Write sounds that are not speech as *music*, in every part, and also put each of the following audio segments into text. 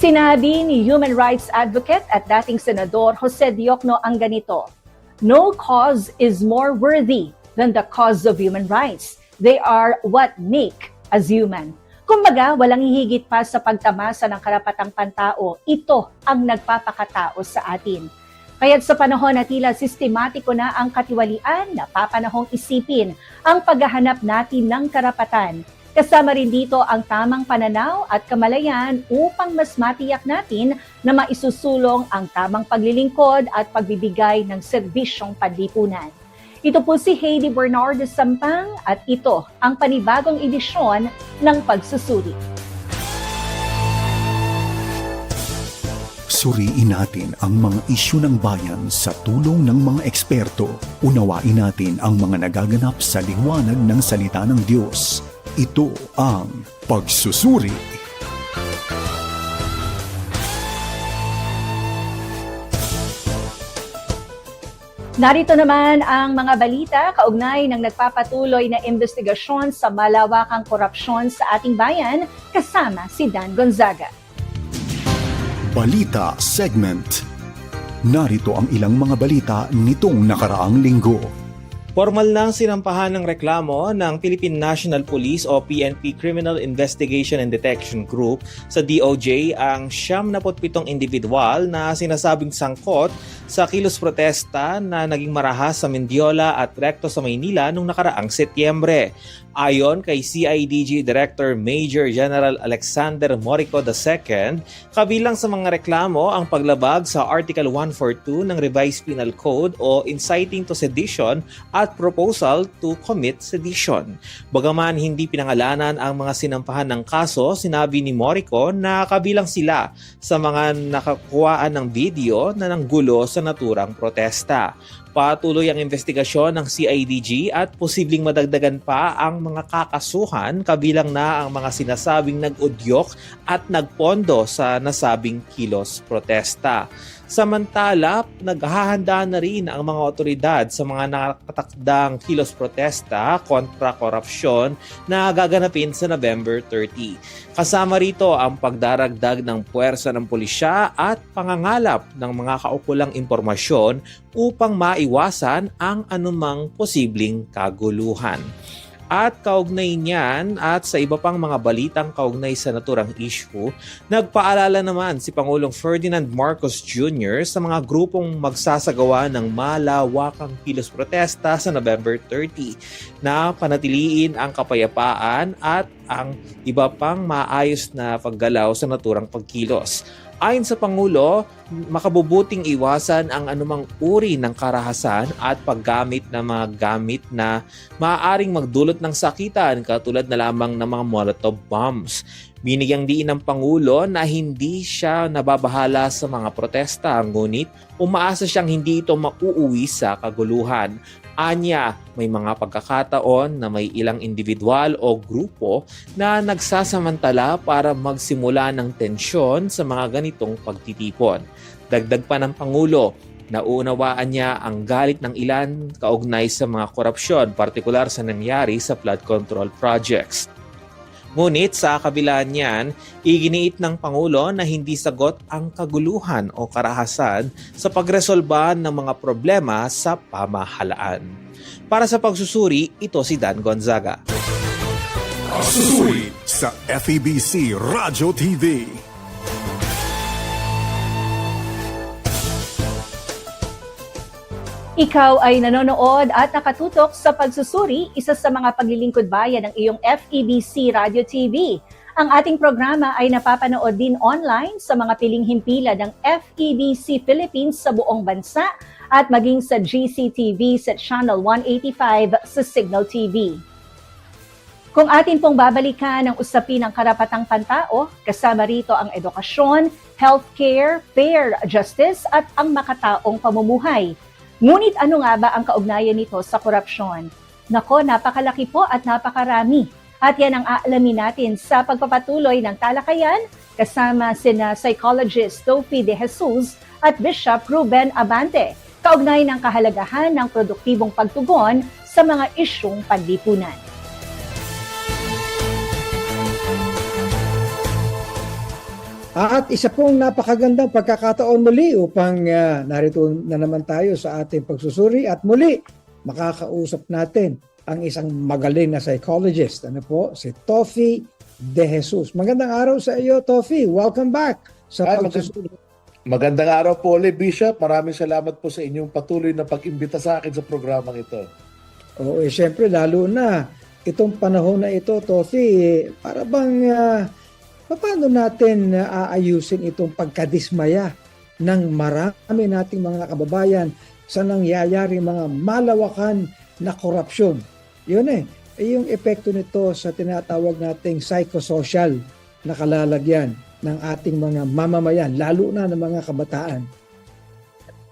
Sinabi ni human rights advocate at dating senador Jose Diokno ang ganito, No cause is more worthy than the cause of human rights. They are what make us human. Kumbaga, walang hihigit pa sa pagtamasa ng karapatang pantao. Ito ang nagpapakatao sa atin. Kaya't sa panahon na tila sistematiko na ang katiwalian, napapanahong isipin ang paghahanap natin ng karapatan. Kasama rin dito ang tamang pananaw at kamalayan upang mas matiyak natin na maisusulong ang tamang paglilingkod at pagbibigay ng serbisyong panlipunan. Ito po si Heidi Bernardo Sampang at ito ang panibagong edisyon ng Pagsusuri. Suriin natin ang mga isyu ng bayan sa tulong ng mga eksperto. Unawain natin ang mga nagaganap sa liwanag ng salita ng Diyos. Ito ang Pagsusuri. Narito naman ang mga balita kaugnay ng nagpapatuloy na investigasyon sa malawakang korupsyon sa ating bayan kasama si Dan Gonzaga. Balita Segment. Narito ang ilang mga balita nitong nakaraang linggo. Formal nang sinampahan ng reklamo ng Philippine National Police o PNP Criminal Investigation and Detection Group sa DOJ ang 77 individual na sinasabing sangkot sa kilos protesta na naging marahas sa Mendiola at Recto sa Maynila noong nakaraang Setyembre. Ayon kay CIDG Director Major General Alexander Morico II, kabilang sa mga reklamo ang paglabag sa Article 142 ng Revised Penal Code o inciting to sedition at proposal to commit sedition. Bagaman hindi pinangalanan ang mga sinampahan ng kaso, sinabi ni Morico na kabilang sila sa mga nakakuhaan ng video na nanggulo sa naturang protesta. Patuloy ang investigasyon ng CIDG at posibleng madagdagan pa ang mga kakasuhan kabilang na ang mga sinasabing nag-udyok at nagpondo sa nasabing kilos protesta. Samantala, naghahanda na rin ang mga otoridad sa mga nakatakdang kilos protesta kontra korupsyon na gaganapin sa November 30. Kasama rito ang pagdaragdag ng puwersa ng pulisya at pangangalap ng mga kaukulang impormasyon upang maiwasan ang anumang posibleng kaguluhan. At kaugnay niyan at sa iba pang mga balitang kaugnay sa naturang issue, nagpaalala naman si Pangulong Ferdinand Marcos Jr. sa mga grupong magsasagawa ng malawakang kilos protesta sa November 30 na panatiliin ang kapayapaan at ang iba pang maayos na paggalaw sa naturang pagkilos. Ayon sa Pangulo, makabubuting iwasan ang anumang uri ng karahasan at paggamit ng mga gamit na maaaring magdulot ng sakitan katulad na lamang ng mga Molotov bombs. Binigyang diin ng Pangulo na hindi siya nababahala sa mga protesta, ngunit umaasa siyang hindi ito mauuwi sa kaguluhan. Anya, may mga pagkakataon na may ilang individual o grupo na nagsasamantala para magsimula ng tensyon sa mga ganitong pagtitipon. Dagdag pa ng Pangulo, naunawaan niya ang galit ng ilan kaugnay sa mga korupsyon, partikular sa nangyari sa flood control projects. Ngunit sa kabila niyan, iginiit ng Pangulo na hindi sagot ang kaguluhan o karahasan sa pagresolba ng mga problema sa pamahalaan. Para sa pagsusuri, ito si Dan Gonzaga. Susuri sa FEBC Radio TV. Ikaw ay nanonood at nakatutok sa pagsusuri, isa sa mga paglilingkod bayan ng iyong FEBC Radio TV. Ang ating programa ay napapanood din online sa mga piling himpila ng FEBC Philippines sa buong bansa at maging sa GCTV sa Channel 185 sa Signal TV. Kung atin pong babalikan ang usapin ng karapatang pantao, kasama rito ang edukasyon, healthcare, fair justice at ang makataong pamumuhay. Ngunit ano nga ba ang kaugnayan nito sa korupsyon? Nako, napakalaki po at napakarami. At yan ang aalamin natin sa pagpapatuloy ng talakayan kasama sina psychologist Tofi De Jesus at Bishop Ruben Abante. Kaugnay ng kahalagahan ng produktibong pagtugon sa mga isyong panlipunan. At isa pong napakagandang pagkakataon muli upang ah, narito na naman tayo sa ating pagsusuri at muli makakausap natin ang isang magaling na psychologist. Ano po? Si Tofi De Jesus. Magandang araw sa iyo, Tofi. Welcome back sa Ay, pagsusuri. Magandang araw po ulit, Bishop. Maraming salamat po sa inyong patuloy na pag-imbita sa akin sa programang ito. Oo, eh, syempre, lalo na itong panahon na ito, Tofi, eh, para bang ah, paano natin aayusin itong pagkadismaya ng marami nating mga kababayan sa nangyayari mga malawakan na korupsyon. Yun eh, eh, yung epekto nito sa tinatawag nating psychosocial na kalalagyan ng ating mga mamamayan, lalo na ng mga kabataan.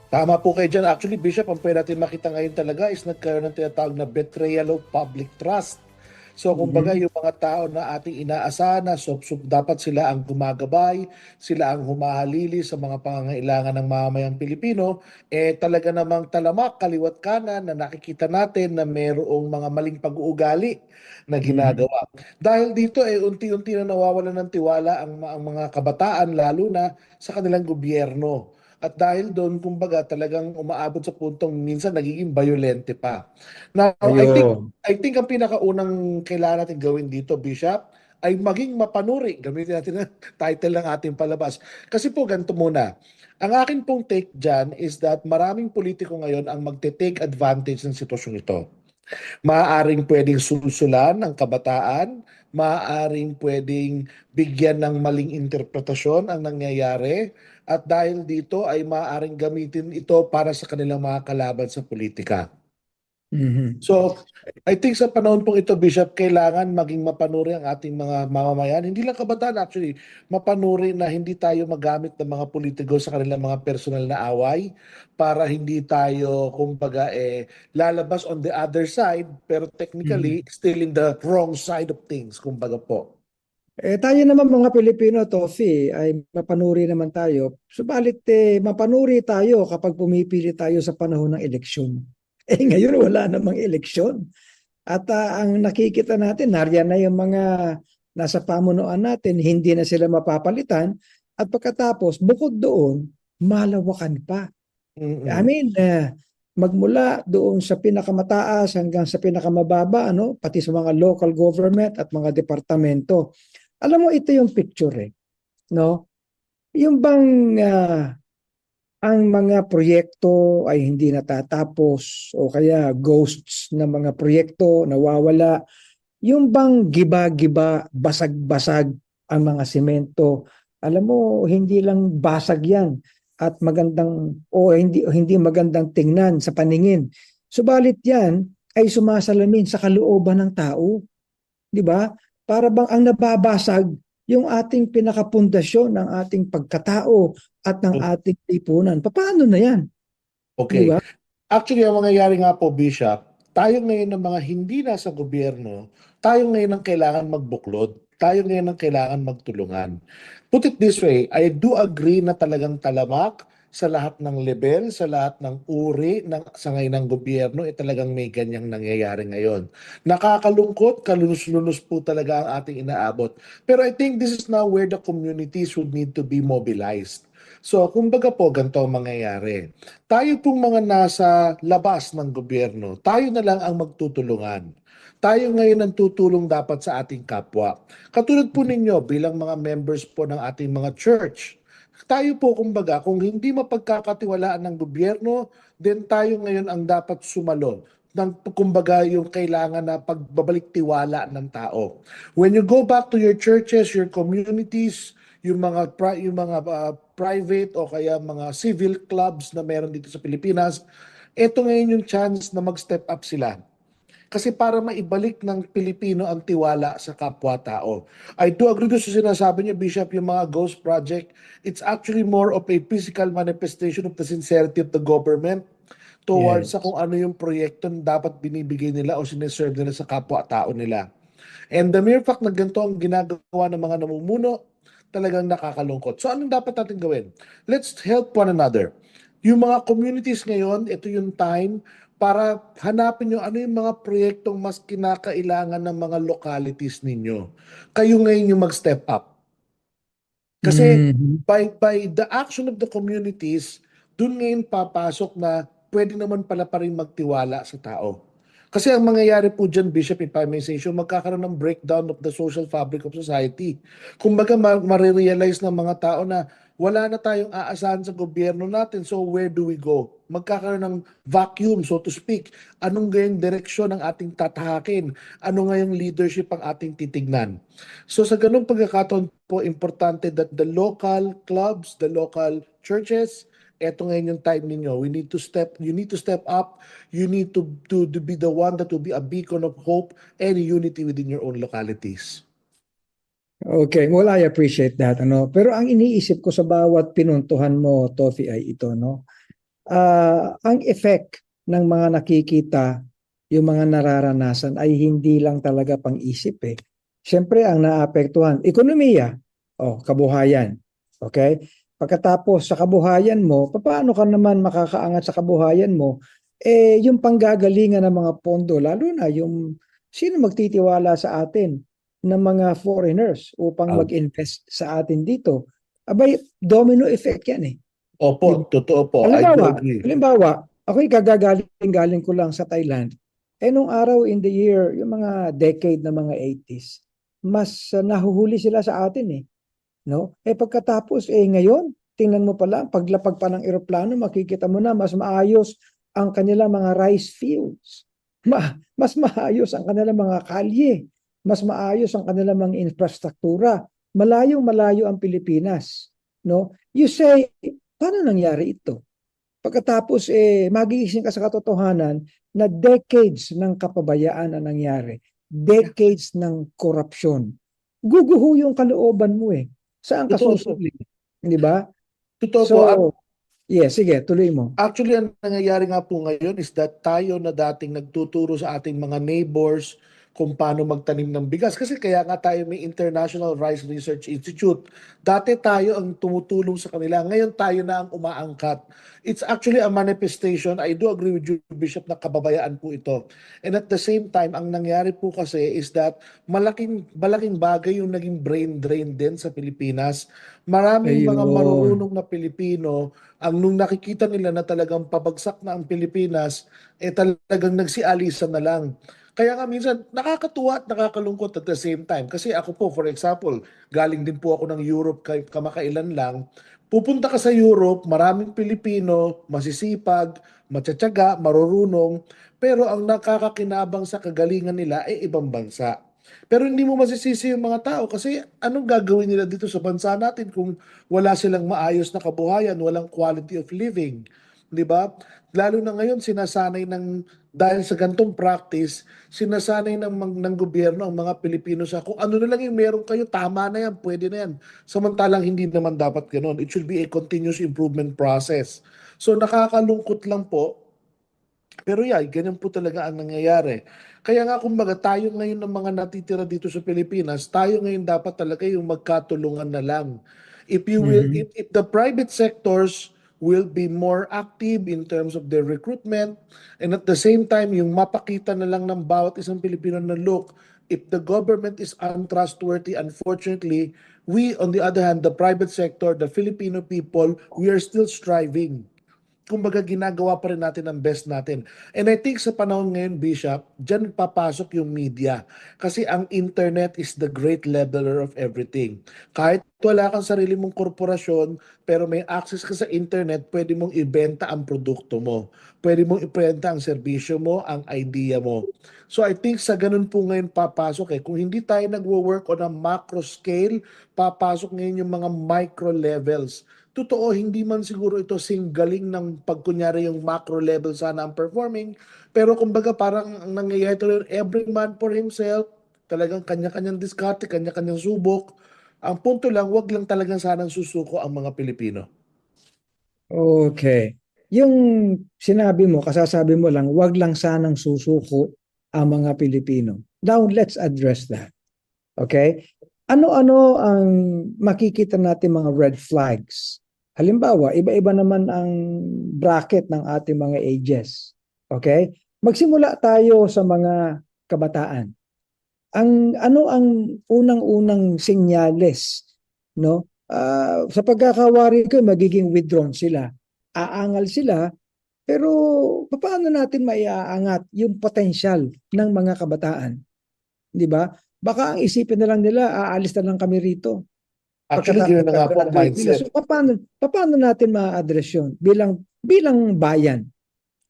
Tama po kayo dyan. Actually, Bishop, ang pwede natin makita ngayon talaga is nagkaroon ng tinatawag na betrayal of public trust. So, kumbaga, yung mga tao na ating inaasahan na so, so, dapat sila ang gumagabay, sila ang humahalili sa mga pangangailangan ng mamamayang Pilipino, eh talaga namang talamak, kaliwat kanan na nakikita natin na mayroong mga maling pag-uugali na ginagawa. Dahil dito, eh, unti-unti na nawawalan ng tiwala ang, ang mga kabataan, lalo na sa kanilang gobyerno. At dahil doon, kumbaga, talagang umaabot sa puntong minsan nagiging violente pa. Now, I think Ayun. I think ang pinakaunang kailangan natin gawin dito, Bishop, ay maging mapanuri. Gamitin natin ang *laughs* title ng ating palabas. Kasi po, ganito muna. Ang akin pong take dyan is that maraming politiko ngayon ang magte-take advantage ng sitwasyon ito. Maaaring pwedeng sulsulan ng kabataan, maaaring pwedeng bigyan ng maling interpretasyon ang nangyayari, at dahil dito ay maaaring gamitin ito para sa kanilang mga kalaban sa politika. Mhm. So, I think sa panahon pong ito, Bishop, kailangan maging mapanuri ang ating mga mamamayan. Hindi lang kabataan actually, mapanuri na hindi tayo magamit ng mga politiko sa kanilang mga personal na away para hindi tayo, kumbaga, eh, lalabas on the other side, pero technically, still in the wrong side of things, kumbaga po. Eh, tayo naman mga Pilipino, Tofi, ay mapanuri naman tayo. Subalit, eh, mapanuri tayo kapag pumipili tayo sa panahon ng eleksyon. *laughs* Eh, ngayon wala namang eleksyon. At ah, ang nakikita natin, nariyan na yung mga nasa pamunuan natin, hindi na sila mapapalitan. At pagkatapos, bukod doon, malawakan pa. Mm-mm. I mean, eh, magmula doon sa pinakamataas hanggang sa pinakamababa, ano, pati sa mga local government at mga departamento. Alam mo, ito yung picture eh. No? Yung bang ah, ang mga proyekto ay hindi natatapos o kaya ghosts na mga proyekto nawawala. Yung bang giba-giba, basag-basag ang mga semento. Alam mo, hindi lang basag yan at magandang o hindi hindi magandang tingnan sa paningin. Subalit yan ay sumasalamin sa kalooban ng tao. 'Di ba? Para bang ang nababasag yung ating pinakapundasyon ng ating pagkatao at ng ating lipunan. Paano na yan? Okay. Di ba? Actually, ang mangyayari nga po, Bishop, tayo ngayon ng mga hindi nasa gobyerno, tayo ngayon ang kailangan magbuklod. Tayo ngayon ang kailangan magtulungan. Put it this way, I do agree na talagang talamak sa lahat ng level, sa lahat ng uri ng sa ngayon ng gobyerno, eh talagang may ganyang nangyayari ngayon. Nakakalungkot, kalunos-lunos po talaga ang ating inaabot. Pero I think this is now where the communities would need to be mobilized. So, kumbaga po, ganito ang mangyayari. Tayo pong mga nasa labas ng gobyerno, tayo na lang ang magtutulungan. Tayo ngayon ang tutulong dapat sa ating kapwa. Katulad po ninyo bilang mga members po ng ating mga church. Tayo po kumbaga, kung hindi mapagkakatiwalaan ng gobyerno, then tayo ngayon ang dapat sumalo ng kumbaga yung kailangan na pagbabalik tiwala ng tao. When you go back to your churches, your communities, yung mga pri- yung mga uh, private o kaya mga civil clubs na meron dito sa Pilipinas, ito ngayon yung chance na mag-step up sila. Kasi para maibalik ng Pilipino ang tiwala sa kapwa-tao. I do agree sa sinasabi niyo, Bishop, yung mga ghost project, it's actually more of a physical manifestation of the sincerity of the government towards Yes. sa kung ano yung proyekto na dapat binibigay nila o sineserve nila sa kapwa-tao nila. And the mere fact na ganito ang ginagawa ng mga namumuno, talagang nakakalungkot. So anong dapat natin gawin? Let's help one another. Yung mga communities ngayon, ito yung time para hanapin nyo ano yung mga proyektong mas kinakailangan ng mga localities ninyo. Kayo ngayon yung mag-step up. Kasi Mhm. by by the action of the communities, dun ngayon papasok na pwede naman pala pa rin magtiwala sa tao. Kasi ang mangyayari po dyan, Bishop, if I may say so, magkakaroon ng breakdown of the social fabric of society. Kumbaga, ma- marirealize ng mga tao na wala na tayong aasahan sa gobyerno natin, so where do we go? Magkakaroon ng vacuum, so to speak. Anong gayong direksyon ang ating tatahakin? Ano ngayong leadership ang ating titignan? So sa ganung pagkakataon po, importante that the local clubs, the local churches, eto ngayon yung time ninyo. We need to step, you need to step up. You need to, to, to be the one that will be a beacon of hope and unity within your own localities. Okay, well I appreciate that ano. Pero ang iniisip ko sa bawat pinuntuhan mo, Tofi ay ito no. Ah, ang effect ng mga nakikita, yung mga nararanasan ay hindi lang talaga pang-isip eh. Siyempre ang naapektuhan, ekonomiya, oh, kabuhayan. Okay? Pagkatapos sa kabuhayan mo, paano ka naman makakaangat sa kabuhayan mo? Eh yung panggagalingan ng mga pondo, lalo na yung sino magtitiwala sa atin ng mga foreigners upang Ah. mag-invest sa atin dito. Abay, domino effect yan eh. Opo, totoo po. I Halimbawa, agree. halimbawa, ako'y kagagaling-galing ko lang sa Thailand. Eh nung araw in the year, yung mga decade na mga 80s, mas uh, nahuhuli sila sa atin eh. No? Eh pagkatapos, eh ngayon, tingnan mo pala, paglapag pa ng eroplano, makikita mo na mas maayos ang kanilang mga rice fields. *laughs* Ma mas maayos ang kanilang mga kalye. Mas maayos ang kanilang mga infrastruktura. Malayong malayo ang Pilipinas. No? You say, paano nangyari ito? Pagkatapos eh magigising ka sa katotohanan na decades ng kapabayaan ang nangyari. Decades ng korupsyon. Guguho yung kalooban mo eh. Saan ka susuli? Di ba? Totoo So, po. Yes, sige, tuloy mo. Actually, ang nangyayari nga po ngayon is that tayo na dating nagtuturo sa ating mga neighbors kung paano magtanim ng bigas. Kasi kaya nga tayo may International Rice Research Institute. Dati tayo ang tumutulong sa kanila. Ngayon tayo na ang umaangkat. It's actually a manifestation. I do agree with you, Bishop, na kababayaan po ito. And at the same time, ang nangyari po kasi is that malaking, malaking bagay yung naging brain drain din sa Pilipinas. Maraming mga Ayun. marurunong na Pilipino ang nung nakikita nila na talagang pabagsak na ang Pilipinas, eh talagang nagsialisan na lang. Kaya nga minsan nakakatuwa at nakakalungkot at the same time. Kasi ako po, for example, galing din po ako ng Europe kay- kamakailan lang. Pupunta ka sa Europe, maraming Pilipino, masisipag, matsatsaga, marurunong, pero ang nakakakinabang sa kagalingan nila ay ibang bansa. Pero hindi mo masisisi yung mga tao kasi anong gagawin nila dito sa bansa natin kung wala silang maayos na kabuhayan, walang quality of living, 'di ba? Lalo na ngayon sinasanay ng dahil sa gantong practice, sinasanay ng ng gobyerno ang mga Pilipino sa kung ano na lang yung meron kayo, tama na yan, pwede na yan. Samantalang hindi naman dapat ganoon. It should be a continuous improvement process. So nakakalungkot lang po pero yeah, ganyan po talaga ang nangyayari. Kaya nga kumbaga tayo ngayon ng mga natitira dito sa Pilipinas, tayo ngayon dapat talaga yung magkatulungan na lang. If you will Mhm. if, if the private sectors will be more active in terms of their recruitment. And at the same time yung mapakita na lang ng bawat isang Pilipino na look, if the government is untrustworthy, unfortunately, we on the other hand, the private sector, the Filipino people, we are still striving kumbaga ginagawa pa rin natin ang best natin. And I think sa panahon ngayon, Bishop, dyan papasok yung media. Kasi ang internet is the great leveler of everything. Kahit wala kang sarili mong korporasyon, pero may access ka sa internet, pwede mong ibenta ang produkto mo. Pwede mong ibenta ang serbisyo mo, ang idea mo. So I think sa ganun po ngayon papasok eh. Kung hindi tayo nagwo-work on a macro scale, papasok ngayon yung mga micro levels totoo, hindi man siguro ito singgaling ng pagkunyari yung macro level sana ang performing. Pero kumbaga parang ang nangyayari ito, every man for himself, talagang kanya-kanyang diskarte, kanya-kanyang subok. Ang punto lang, wag lang talagang sanang susuko ang mga Pilipino. Okay. Yung sinabi mo, kasasabi mo lang, wag lang sanang susuko ang mga Pilipino. Now, let's address that. Okay? Ano-ano ang makikita natin mga red flags? Halimbawa, iba-iba naman ang bracket ng ating mga ages. Okay? Magsimula tayo sa mga kabataan. Ang ano ang unang-unang senyales no ah, sa pagkakawari ko, magiging withdrawn sila. Aangal sila, pero paano natin maiaangat yung potensyal ng mga kabataan? Di ba? Baka ang isipin na lang nila, aalis na lang kami rito. Actually, yun na nga po ang mindset. So, paano, paano natin ma-address yun bilang, bilang bayan?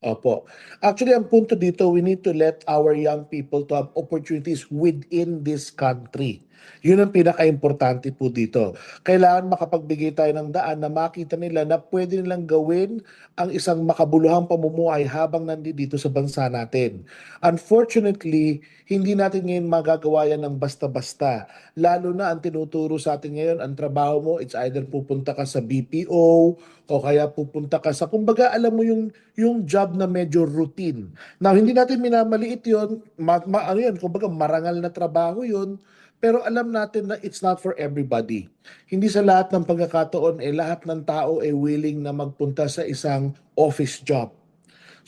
Opo. Actually, ang punto dito, we need to let our young people to have opportunities within this country. Yun ang pinaka-importante po dito. Kailangan makapagbigay tayo ng daan na makita nila na pwede nilang gawin ang isang makabuluhang pamumuhay habang nandito sa bansa natin. Unfortunately, hindi natin ngayon magagawa yan ng basta-basta. Lalo na ang tinuturo sa atin ngayon, ang trabaho mo, it's either pupunta ka sa BPO o kaya pupunta ka sa, kumbaga alam mo yung, yung job na medyo routine. Now, hindi natin minamaliit yun, ma, ma, ano yun, kumbaga marangal na trabaho yun, pero alam natin na it's not for everybody. Hindi sa lahat ng pagkakataon, eh, lahat ng tao ay willing na magpunta sa isang office job.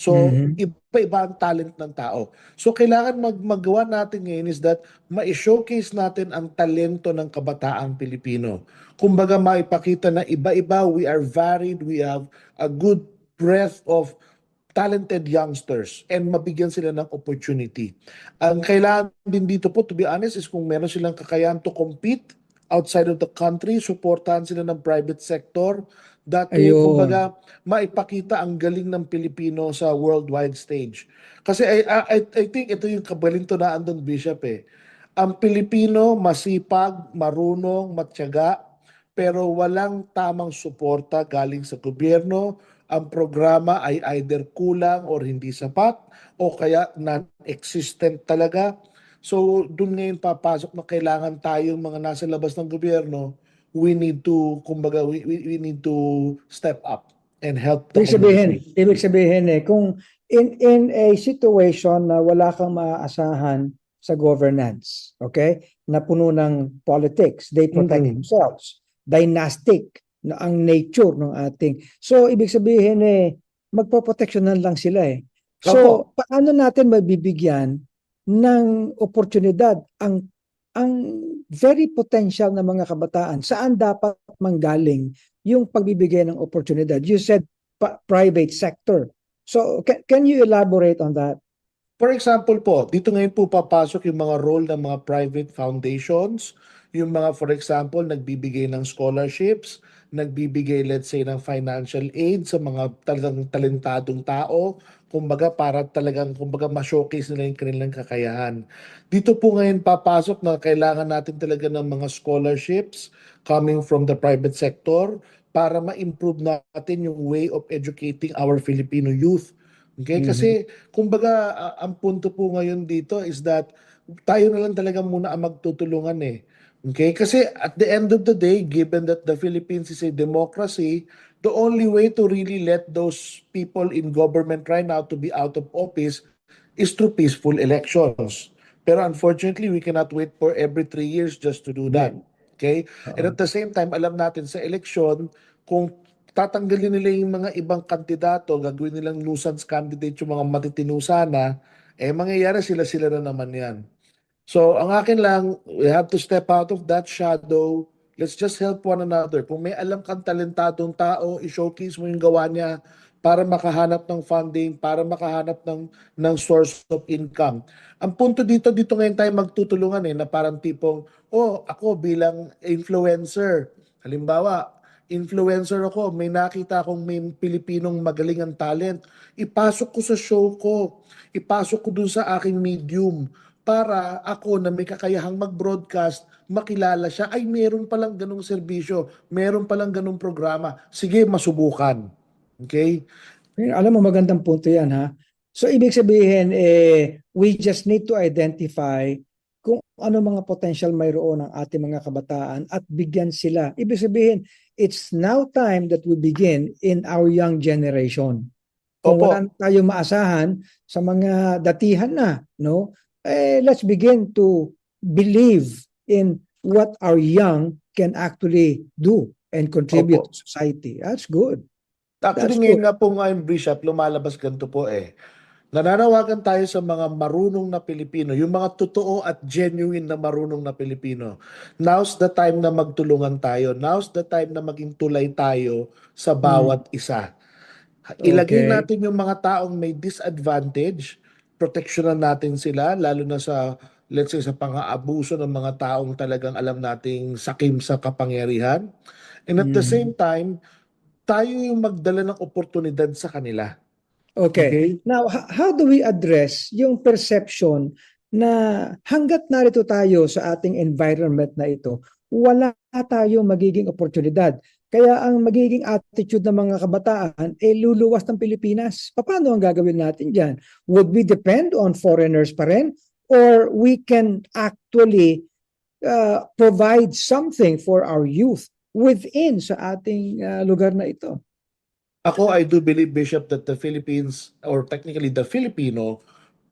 So, Mhm. iba-iba ang talent ng tao. So, kailangan mag magawa natin ngayon is that ma-showcase natin ang talento ng kabataang Pilipino. Kumbaga, maipakita na iba-iba, we are varied, we have a good breadth of talented youngsters and mabigyan sila ng opportunity. Ang kailangan din dito po, to be honest, is kung meron silang kakayahan to compete outside of the country, supportahan sila ng private sector, that way, Ayun. kumbaga, maipakita ang galing ng Pilipino sa worldwide stage. Kasi I, I, I think ito yung kabalintunaan doon, Bishop eh. Ang Pilipino, masipag, marunong, matyaga, pero walang tamang suporta galing sa gobyerno. Ang programa ay either kulang or hindi sapat o kaya non-existent talaga. So, doon ngayon papasok na kailangan tayong mga nasa labas ng gobyerno, we need to, kumbaga, we, we, need to step up and help the Ibig sabihin, community. ibig sabihin eh, kung in, in a situation na wala kang maaasahan sa governance, okay, na puno ng politics, they protect Mhm. themselves, dynastic na ang nature ng ating. So, ibig sabihin eh, magpoproteksyonan lang sila eh. So, paano natin mabibigyan ng oportunidad ang ang very potential na mga kabataan? Saan dapat manggaling yung pagbibigay ng oportunidad? You said private sector. So, can, can you elaborate on that? For example po, dito ngayon po papasok yung mga role ng mga private foundations, yung mga for example nagbibigay ng scholarships, nagbibigay let's say ng financial aid sa mga talagang talentadong tao, kumbaga para talagang kumbaga ma-showcase nila yung kanilang kakayahan. Dito po ngayon papasok na kailangan natin talaga ng mga scholarships coming from the private sector para ma-improve natin yung way of educating our Filipino youth. Okay? Mhm. Kasi kumbaga ang punto po ngayon dito is that tayo na lang talaga muna ang magtutulungan eh. Okay? Kasi at the end of the day, given that the Philippines is a democracy, the only way to really let those people in government right now to be out of office is through peaceful elections. Pero unfortunately, we cannot wait for every three years just to do that. Okay? And at the same time, alam natin sa election, kung tatanggalin nila yung mga ibang kandidato, gagawin nilang nuisance candidate yung mga matitino sana, eh mangyayari sila-sila na naman yan. So, ang akin lang, we have to step out of that shadow. Let's just help one another. Kung may alam kang talentadong tao, i-showcase mo yung gawa niya para makahanap ng funding, para makahanap ng, ng source of income. Ang punto dito, dito ngayon tayo magtutulungan eh, na parang tipong, oh, ako bilang influencer, halimbawa, influencer ako, may nakita akong may Pilipinong magaling ang talent, ipasok ko sa show ko, ipasok ko dun sa aking medium para ako na may kakayahang mag-broadcast, makilala siya, ay meron palang ganong serbisyo, meron palang ganong programa. Sige, masubukan. Okay? Alam mo, magandang punto yan ha. So, ibig sabihin, eh, we just need to identify kung ano mga potential mayroon ng ating mga kabataan at bigyan sila. Ibig sabihin, it's now time that we begin in our young generation. Kung Opo. wala tayong maasahan sa mga datihan na, no? Eh, let's begin to believe in what our young can actually do and contribute Opo. to society. That's good. Actually, That's ngayon nga po nga yung Bishop, lumalabas ganito po eh. Nananawagan tayo sa mga marunong na Pilipino, yung mga totoo at genuine na marunong na Pilipino. Now's the time na magtulungan tayo. Now's the time na maging tulay tayo sa bawat isa. Ilagay Okay. natin yung mga taong may disadvantage, proteksyonan natin sila, lalo na sa, let's say, sa pang-aabuso ng mga taong talagang alam nating sakim sa kapangyarihan. And at the Mm. same time, tayo yung magdala ng oportunidad sa kanila. Okay. Now, h- how do we address yung perception na hanggat narito tayo sa ating environment na ito, wala tayong magiging oportunidad. Kaya ang magiging attitude ng mga kabataan, eh luluwas ng Pilipinas. Paano ang gagawin natin dyan? Would we depend on foreigners pa rin? Or we can actually uh, provide something for our youth within sa ating uh, lugar na ito? Ako, I do believe, Bishop, that the Philippines, or technically the Filipino,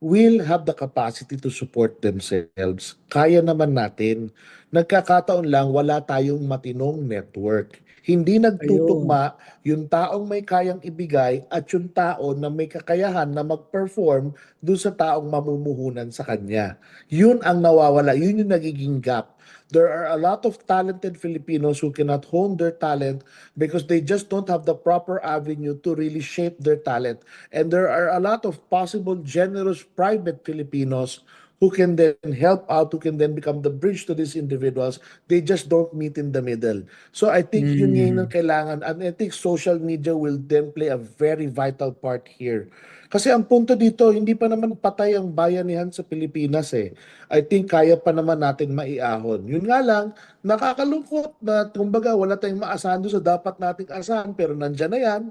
will have the capacity to support themselves. Kaya naman natin. Nagkakataon lang, wala tayong matinong network. Hindi nagtutugma yung taong may kayang ibigay at yung tao na may kakayahan na mag-perform doon sa taong mamumuhunan sa kanya. Yun ang nawawala. Yun yung nagiging gap. There are a lot of talented Filipinos who cannot hone their talent because they just don't have the proper avenue to really shape their talent. And there are a lot of possible generous private Filipinos who can then help out, who can then become the bridge to these individuals. They just don't meet in the middle. So I think yun Mm. yun ang kailangan. And I think social media will then play a very vital part here. Kasi ang punto dito, hindi pa naman patay ang bayanihan sa Pilipinas eh. I think kaya pa naman natin maiahon. Yun nga lang, nakakalungkot na kumbaga wala tayong maasahan doon sa dapat nating asahan pero nandyan na yan.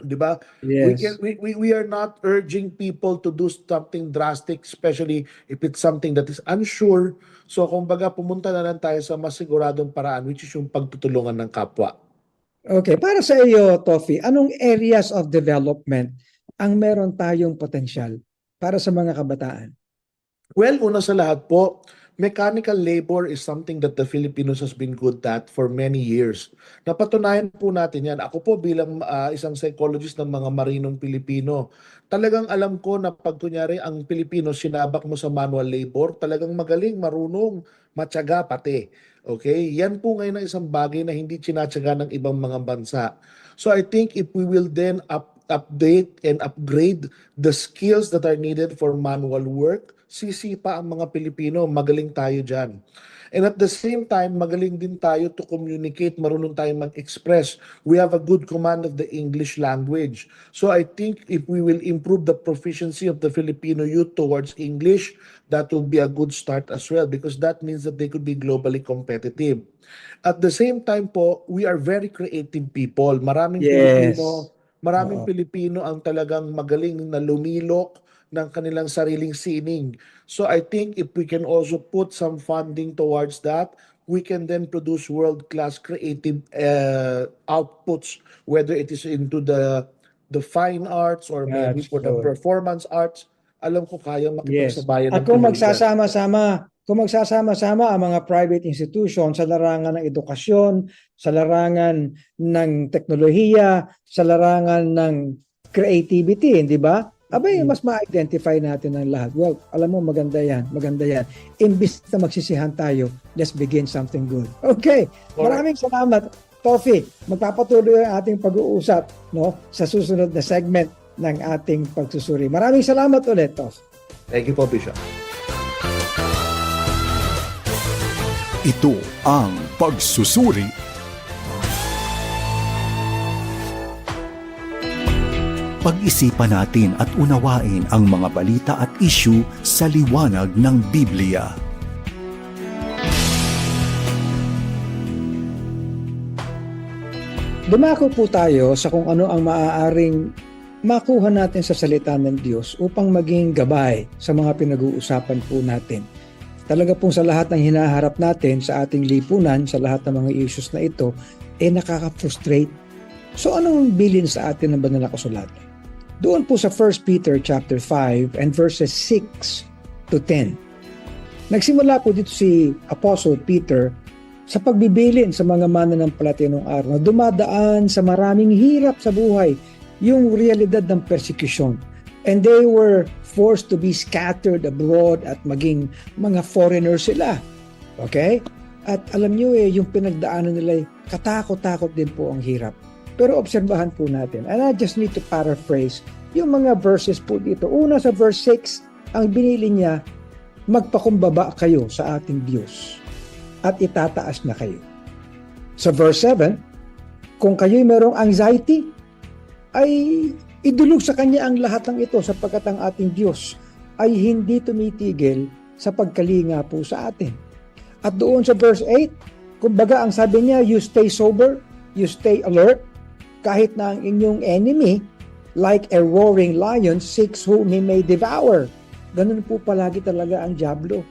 'Di ba? We, Yes. can, we, we, we are not urging people to do something drastic, especially if it's something that is unsure. So, kumbaga, pumunta na lang tayo sa mas siguradong paraan, which is yung pagtutulungan ng kapwa. Okay, para sa iyo, Tofi, anong areas of development ang meron tayong potensyal para sa mga kabataan? Well, una sa lahat po, mechanical labor is something that the Filipinos has been good at for many years. Napatunayan po natin yan. Ako po bilang ah, isang psychologist ng mga marinong Pilipino, talagang alam ko na pag kunyari ang Pilipino sinabak mo sa manual labor, talagang magaling, marunong, matyaga pati. Okay? Yan po ngayon ang isang bagay na hindi tinatyaga ng ibang mga bansa. So I think if we will then up, update and upgrade the skills that are needed for manual work, sisipa ang mga Pilipino, magaling tayo dyan. And at the same time, magaling din tayo to communicate, marunong tayo mag-express. We have a good command of the English language. So I think if we will improve the proficiency of the Filipino youth towards English, that will be a good start as well because that means that they could be globally competitive. At the same time po, we are very creative people. Maraming Yes. Pilipino Maraming Oo. Pilipino ang talagang magaling na lumilok ng kanilang sariling sining. So I think if we can also put some funding towards that, we can then produce world-class creative uh, outputs, whether it is into the the fine arts or maybe That's for the performance arts. Alam ko kaya Yes. makipagsabayan At ng kung dyan. magsasama-sama, kung magsasama-sama ang mga private institution sa larangan ng edukasyon, sa larangan ng teknolohiya, sa larangan ng creativity, hindi ba? Abay, Mm. mas ma-identify natin ang lahat. Well, alam mo, maganda yan, maganda yan. Imbis na magsisihan tayo, let's begin something good. Okay, maraming salamat, Tofi. Magpapatuloy ang ating pag-uusap no, sa susunod na segment ng ating pagsusuri. Maraming salamat ulit, Tof. Thank you po, Bishop. Ito ang pagsusuri. Pag-isipan natin at unawain ang mga balita at issue sa liwanag ng Biblia. Dumako po tayo sa kung ano ang maaaring makuha natin sa salita ng Diyos upang maging gabay sa mga pinag-uusapan po natin. Talaga pong sa lahat ng hinaharap natin sa ating lipunan, sa lahat ng mga issues na ito, eh nakaka-frustrate. So anong bilin sa atin ng banal na kasulatan? Doon po sa 1 Peter chapter 5 and verses 6 to 10. Nagsimula po dito si Apostle Peter sa pagbibilin sa mga mananampalataya ng araw na dumadaan sa maraming hirap sa buhay, yung realidad ng persecution. And they were forced to be scattered abroad at maging mga foreigner sila. Okay? At alam nyo eh, yung pinagdaanan nila, katakot-takot din po ang hirap. Pero obserbahan po natin. And I just need to paraphrase yung mga verses po dito. Una sa verse 6, ang binili niya, magpakumbaba kayo sa ating Diyos at itataas na kayo. Sa verse 7, kung kayo'y merong anxiety, ay idulog sa Kanya ang lahat ng ito sapagkat ang ating Diyos ay hindi tumitigil sa pagkalinga po sa atin. At doon sa verse 8, kumbaga ang sabi niya, you stay sober, you stay alert, kahit na ang inyong enemy, like a roaring lion, seeks whom he may devour. Ganun po palagi talaga ang Diablo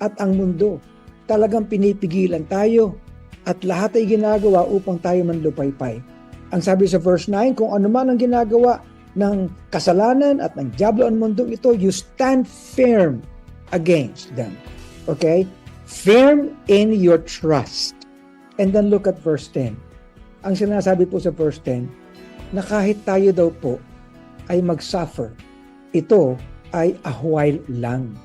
at ang mundo. Talagang pinipigilan tayo at lahat ay ginagawa upang tayo manlupaypay. Ang sabi sa verse 9, kung ano man ang ginagawa ng kasalanan at ng Diablo ang mundong ito, you stand firm against them. Okay? Firm in your trust. And then look at verse 10. Ang sinasabi po sa verse 10, na kahit tayo daw po ay mag-suffer, ito ay a while lang.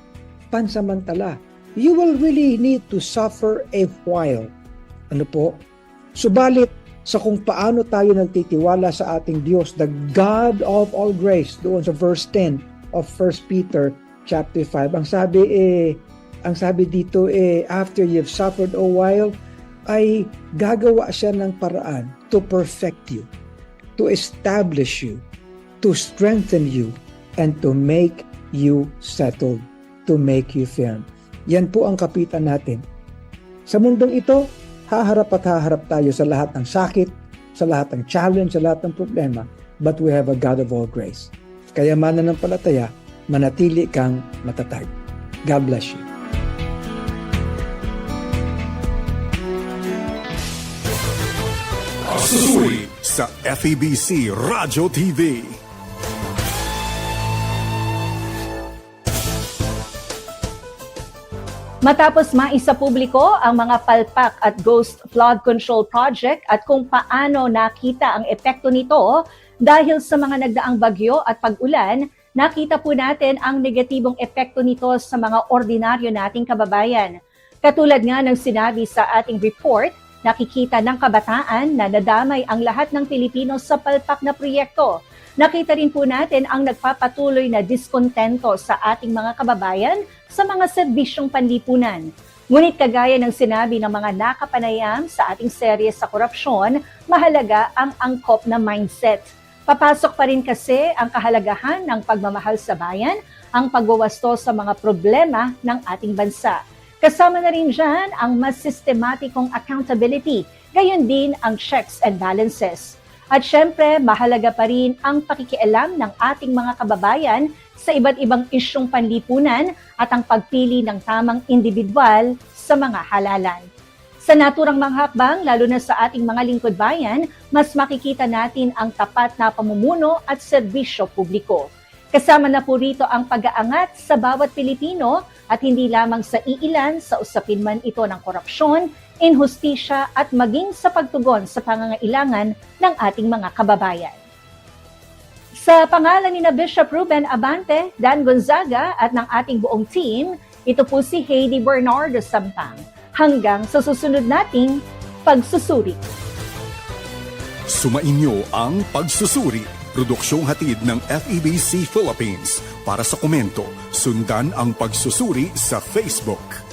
Pansamantala. You will really need to suffer a while. Ano po? Subalit, sa kung paano tayo nagtitiwala sa ating Diyos, the God of all grace, doon sa verse 10 of 1 Peter chapter 5. Ang sabi eh, ang sabi dito eh, after you've suffered a while, ay gagawa siya ng paraan to perfect you, to establish you, to strengthen you, and to make you settled, to make you firm. Yan po ang kapitan natin. Sa mundong ito, haharap at haharap tayo sa lahat ng sakit, sa lahat ng challenge, sa lahat ng problema, but we have a God of all grace. Kaya mananampalataya, manatili kang matatag. God bless you. Pagsusuri sa FEBC Radio TV. Matapos maisa publiko ang mga palpak at ghost flood control project at kung paano nakita ang epekto nito dahil sa mga nagdaang bagyo at pag-ulan, nakita po natin ang negatibong epekto nito sa mga ordinaryo nating kababayan. Katulad nga ng sinabi sa ating report, nakikita ng kabataan na nadamay ang lahat ng Pilipino sa palpak na proyekto. Nakita rin po natin ang nagpapatuloy na diskontento sa ating mga kababayan sa mga serbisyong panlipunan. Ngunit kagaya ng sinabi ng mga nakapanayam sa ating serye sa korupsyon, mahalaga ang angkop na mindset. Papasok pa rin kasi ang kahalagahan ng pagmamahal sa bayan, ang pagwawasto sa mga problema ng ating bansa. Kasama na rin dyan ang mas sistematikong accountability, gayon din ang checks and balances. At syempre, mahalaga pa rin ang pakikialam ng ating mga kababayan sa iba't ibang isyong panlipunan at ang pagpili ng tamang individual sa mga halalan. Sa naturang mga hakbang, lalo na sa ating mga lingkod bayan, mas makikita natin ang tapat na pamumuno at serbisyo publiko. Kasama na po rito ang pag-aangat sa bawat Pilipino at hindi lamang sa iilan sa usapin man ito ng korupsyon, inhustisya at maging sa pagtugon sa pangangailangan ng ating mga kababayan. Sa pangalan ni na Bishop Ruben Abante, Dan Gonzaga at ng ating buong team, ito po si Heidi Bernardo Sampang. Hanggang sa susunod nating pagsusuri. Sumainyo ang Pagsusuri, produksyong hatid ng FEBC Philippines. Para sa komento, sundan ang Pagsusuri sa Facebook.